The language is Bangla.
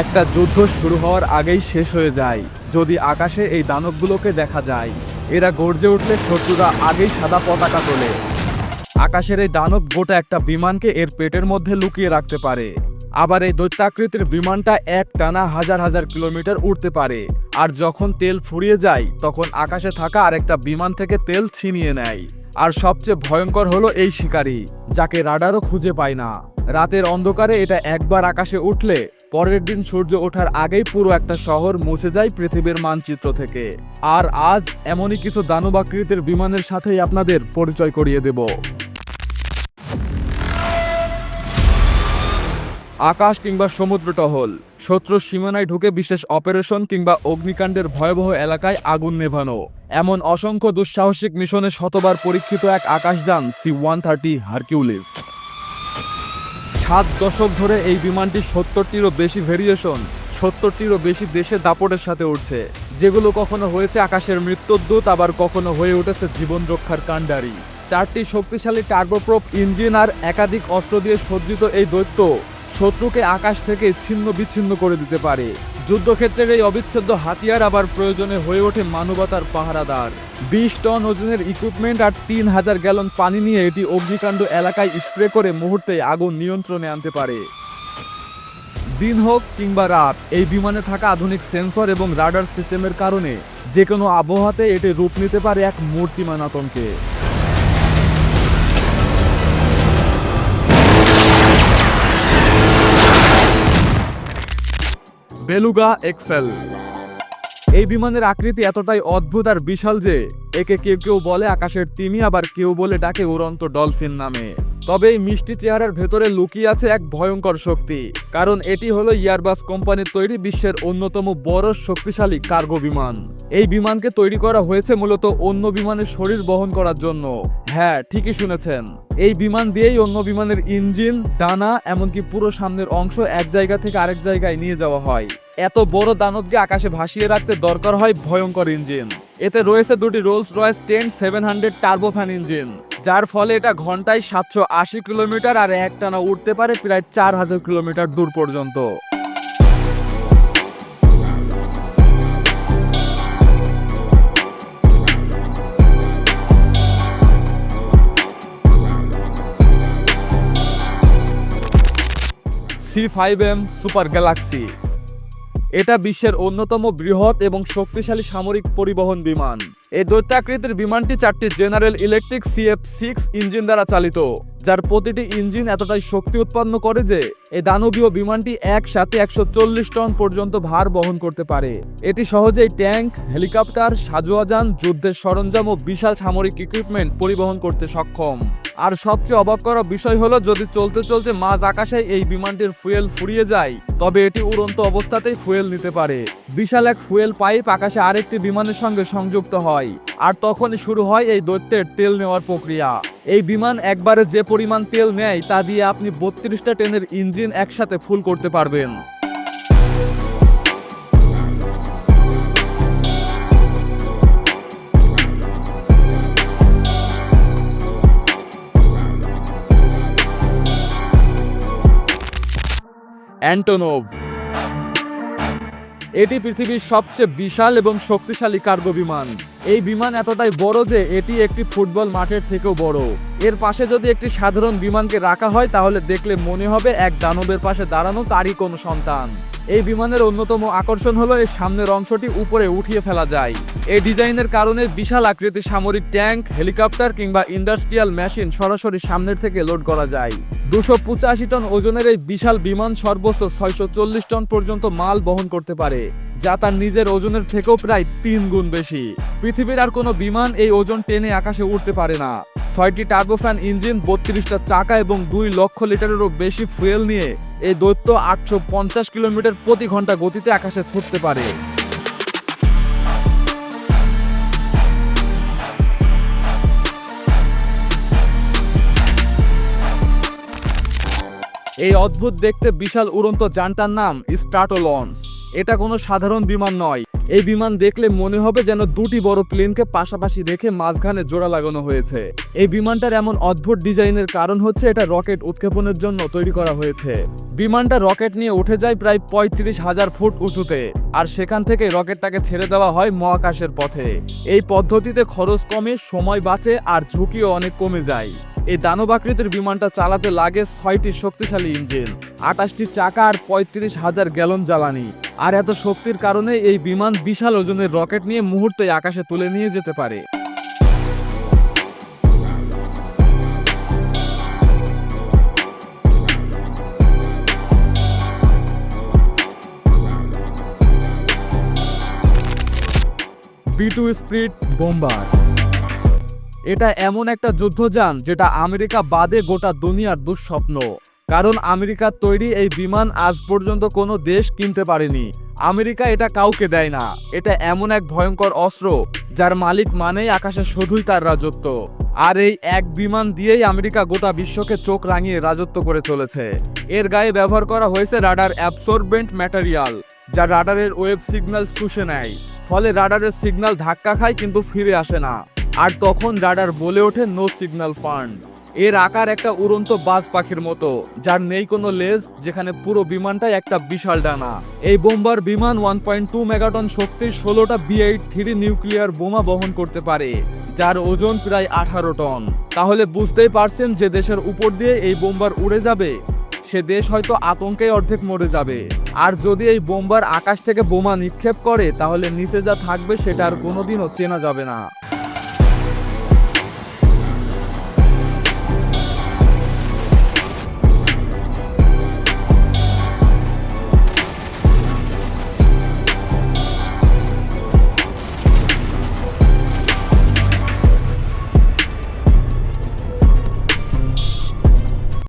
একটা যুদ্ধ শুরু হওয়ার আগেই শেষ হয়ে যায়। যদি আকাশে এই দানবগুলোকে দেখা যায়, এরা গর্জে উঠলে শত্রুরা আগেই সাদা পতাকা তোলে। আকাশের এই দানব গোটা একটা বিমানকে এর পেটের মধ্যে লুকিয়ে রাখতে পারে। আবার এই দৈত্যাকৃতির বিমানটা এক টানা হাজার হাজার কিলোমিটার উঠতে পারে। আর যখন তেল ফুরিয়ে যায়, তখন আকাশে থাকা আরেকটা বিমান থেকে তেল ছিনিয়ে নেয়। আর সবচেয়ে ভয়ঙ্কর হলো এই শিকারী, যাকে রাডারও খুঁজে পায় না। রাতের অন্ধকারে এটা একবার আকাশে উঠলে পরের দিন সূর্য ওঠার আগেই পুরো একটা শহর মুছে যায় পৃথিবীর মানচিত্র থেকে। আর আজ এমনই কিছু দানবাকৃতির বিমানের সাথেই আপনাদের পরিচয় করিয়ে দেব। আকাশ কিংবা সমুদ্র টহল, শত্রুর সীমানায় ঢুকে বিশেষ অপারেশন কিংবা অগ্নিকাণ্ডের ভয়াবহ এলাকায় আগুন নেভানো। এমন অসংখ্য দুঃসাহসিক মিশনে শতবার পরীক্ষিত এক আকাশযান সি ওয়ান থার্টি হারকিউলিস। সাত দশক ধরে এই বিমানটি সত্তরটিরও বেশি ভেরিয়েশন সত্তরটিরও বেশি দেশে দাপটের সাথে উঠছে যেগুলো কখনো হয়েছে আকাশের মৃত্যুদূত, আবার কখনো হয়ে উঠেছে জীবন রক্ষার কাণ্ডারি। চারটি শক্তিশালী টার্বোপ্রোপ ইঞ্জিন আর একাধিক অস্ত্র দিয়ে সজ্জিত এই দৈত্য শত্রুকে আকাশ থেকে ছিন্ন বিচ্ছিন্ন করে দিতে পারে। যুদ্ধক্ষেত্রের এই অবিচ্ছেদ্য হাতিয়ার আবার প্রয়োজনে হয়ে ওঠে মানবতার পাহারাদার। বিশ টন ওজনের ইকুইপমেন্ট আর তিন হাজার গ্যালন পানি নিয়ে এটি অগ্নিকাণ্ড এলাকায় স্প্রে করে মুহূর্তে আগুন নিয়ন্ত্রণে আনতে পারে। দিন হোক কিংবা রাত, এই বিমানে থাকা আধুনিক সেন্সর এবং রাডার সিস্টেমের কারণে যে কোনো আবহাওয়াতে এটি রূপ নিতে পারে এক মূর্তিমান আতঙ্কে। বেলুগা এক্সেল এই বিমানের আকৃতি এতটাই অদ্ভুত আর বিশাল যে একে কেউ কেউ বলে আকাশের তিমি, আবার কেউ বলে ডাকে উড়ন্ত ডলফিন নামে। তবে এই মিষ্টি চেহারার ভেতরে লুকিয়ে আছে এক ভয়ঙ্কর শক্তি। কারণ এটি হলো ইয়ারবাস কোম্পানির তৈরি বিশ্বের অন্যতম বড় শক্তিশালী কার্গো বিমান। এই বিমানকে তৈরি করা হয়েছে মূলত অন্য বিমানের শরীর বহন করার জন্য। হ্যাঁ ঠিকই শুনেছেন। এই বিমান দিয়েই অন্য বিমানের ইঞ্জিন, ডানা, এমনকি পুরো সামনের অংশ এক জায়গা থেকে আরেক জায়গায় নিয়ে যাওয়া হয়। এত বড় দানবকে আকাশে ভাসিয়ে রাখতে দরকার হয় ভয়ঙ্কর ইঞ্জিন। এতে রয়েছে দুটি Rolls Royce ten seven hundred turbofan engine. যার ফলে এটা ঘন্টায় সাতশো আশি কিলোমিটার আর একটানা উঠতে পারে প্রায় চার হাজার কিলোমিটার দূর পর্যন্ত। C five M Super Galaxy. এটা বিশ্বের অন্যতম বৃহৎ এবং শক্তিশালী সামরিক পরিবহন বিমান। এই দৈত্যাকৃতির বিমানটি চারটি General Electric CF six engine দ্বারা চালিত, যার প্রতিটি ইঞ্জিন এতটাই শক্তি উৎপন্ন করে যে এই দানবীয় বিমানটি একসাথে একশো চল্লিশ টন পর্যন্ত ভার বহন করতে পারে। এটি সহজেই ট্যাঙ্ক, হেলিকপ্টার, সাজোয়াজান, যুদ্ধের সরঞ্জাম ও বিশাল সামরিক ইকুইপমেন্ট পরিবহন করতে সক্ষম। আর সবচেয়ে অবাক করা বিষয় হলো, যদি চলতে চলতে মাঝ আকাশে এই বিমানটির ফুয়েল ফুরিয়ে যায়, তবে এটি উড়ন্ত অবস্থাতেই ফুয়েল নিতে পারে। বিশাল এক ফুয়েল পাইপ আকাশে আরেকটি বিমানের সঙ্গে সংযুক্ত হয়, আর তখনই শুরু হয় এই দৈত্যের তেল নেওয়ার প্রক্রিয়া। এই বিমান একবারে যে পরিমাণ তেল নেয়, তা দিয়ে আপনি বত্রিশটা ট্রেনের ইঞ্জিন একসাথে ফুল করতে পারবেন। অ্যান্টোনোভ। এটি পৃথিবীর সবচেয়ে বিশাল এবং শক্তিশালী কার্গো বিমান। এই বিমান এতটাই বড় যে এটি একটি ফুটবল মাঠের থেকেও বড়। এর পাশে যদি একটি সাধারণ বিমানকে রাখা হয়, তাহলে দেখলে মনে হবে এক দানবের পাশে দাঁড়ানো তারই কোনো সন্তান। এই বিমানের অন্যতম আকর্ষণ হলো, এর সামনের অংশটি উপরে উঠিয়ে ফেলা যায়। এই ডিজাইনের কারণে বিশাল আকৃতির সামরিক ট্যাঙ্ক, হেলিকপ্টার কিংবা ইন্ডাস্ট্রিয়াল মেশিন সরাসরি সামনের থেকে লোড করা যায়। দুশো পঁচাশি টন ওজনের এই বিশাল বিমান সর্বোচ্চ ছয়শো চল্লিশ টন পর্যন্ত মাল বহন করতে পারে, যা তার নিজের ওজনের থেকেও প্রায় তিন গুণ বেশি। পৃথিবীর আর কোনো বিমান এই ওজন টেনে আকাশে উঠতে পারে না। ছয়টি টার্বোফ্যান ইঞ্জিন, বত্রিশটা চাকা এবং দুই লক্ষ লিটারেরও বেশি ফুয়েল নিয়ে এই দৈত্য আটশো পঞ্চাশ কিলোমিটার প্রতি ঘণ্টা গতিতে আকাশে ছুটতে পারে। এই অদ্ভুত দেখতে বিশাল উড়ন্ত যানটার নাম স্ট্রাটো লঞ্চ এটা কোনো সাধারণ বিমান নয়। এই বিমান দেখলে মনে হবে যেন দুটি বড় প্লেনকে পাশাপাশি রেখে মাঝখানে জোড়া লাগানো হয়েছে। এই বিমানটার এমন অদ্ভুত ডিজাইনের কারণ হচ্ছে এটা রকেট উৎক্ষেপণের জন্য তৈরি করা হয়েছে। বিমানটা রকেট নিয়ে উঠে যায় প্রায় পঁয়ত্রিশ হাজার ফুট উঁচুতে, আর সেখান থেকে রকেটটাকে ছেড়ে দেওয়া হয় মহাকাশের পথে। এই পদ্ধতিতে খরচ কমে, সময় বাঁচে, আর ঝুঁকিও অনেক কমে যায়। এই দানবাকৃতির বিমানটা চালাতে লাগে ছয়টি শক্তিশালী ইঞ্জিন আটাশটি চাকা আর পঁয়ত্রিশ হাজার গ্যালন জ্বালানি। আর এত শক্তির কারণে এই বিমান বিশাল ওজনের রকেট নিয়ে মুহূর্তে আকাশে তুলে নিয়ে যেতে পারে। B two spirit bomber. এটা এমন একটা যুদ্ধযান যেটা আমেরিকা বাদে গোটা দুনিয়ার দুঃস্বপ্ন। কারণ আমেরিকার তৈরি এই বিমান আজ পর্যন্ত কোনো দেশ কিনতে পারেনি। আমেরিকা এটা কাউকে দেয় না। এটা এমন এক ভয়ঙ্কর অস্ত্র, যার মালিক মানেই আকাশে শুধুই তার রাজত্ব। আর এই এক বিমান দিয়েই আমেরিকা গোটা বিশ্বকে চোখ রাঙিয়ে রাজত্ব করে চলেছে। এর গায়ে ব্যবহার করা হয়েছে রাডার অ্যাবসর্বেন্ট ম্যাটেরিয়াল, যা রাডারের ওয়েব সিগন্যাল শুষে নেয়। ফলে রাডারের সিগন্যাল ধাক্কা খায় কিন্তু ফিরে আসে না। আর তখন রাডার বলে ওঠে নো সিগন্যাল ফান্ড এর আকার একটা উড়ন্ত বাজ পাখির মতো, যার নেই কোনো লেজ, যেখানে পুরো বিমানটাই একটা বিশাল ডানা। এই বোম্বার বিমান ওয়ান পয়েন্ট টু মেগাটন শক্তির ষোলোটা বি এইট থ্রি নিউক্লিয়ার বোমা বহন করতে পারে, যার ওজন প্রায় আঠারো টন। তাহলে বুঝতেই পারছেন যে দেশের উপর দিয়ে এই বোম্বার উড়ে যাবে? সে দেশ হয়তো আতঙ্কে অর্ধেক মরে যাবে। আর যদি এই বোম্বার আকাশ থেকে বোমা নিক্ষেপ করে, তাহলে নিচে যা থাকবে সেটা আর কোনোদিনও চেনা যাবে না।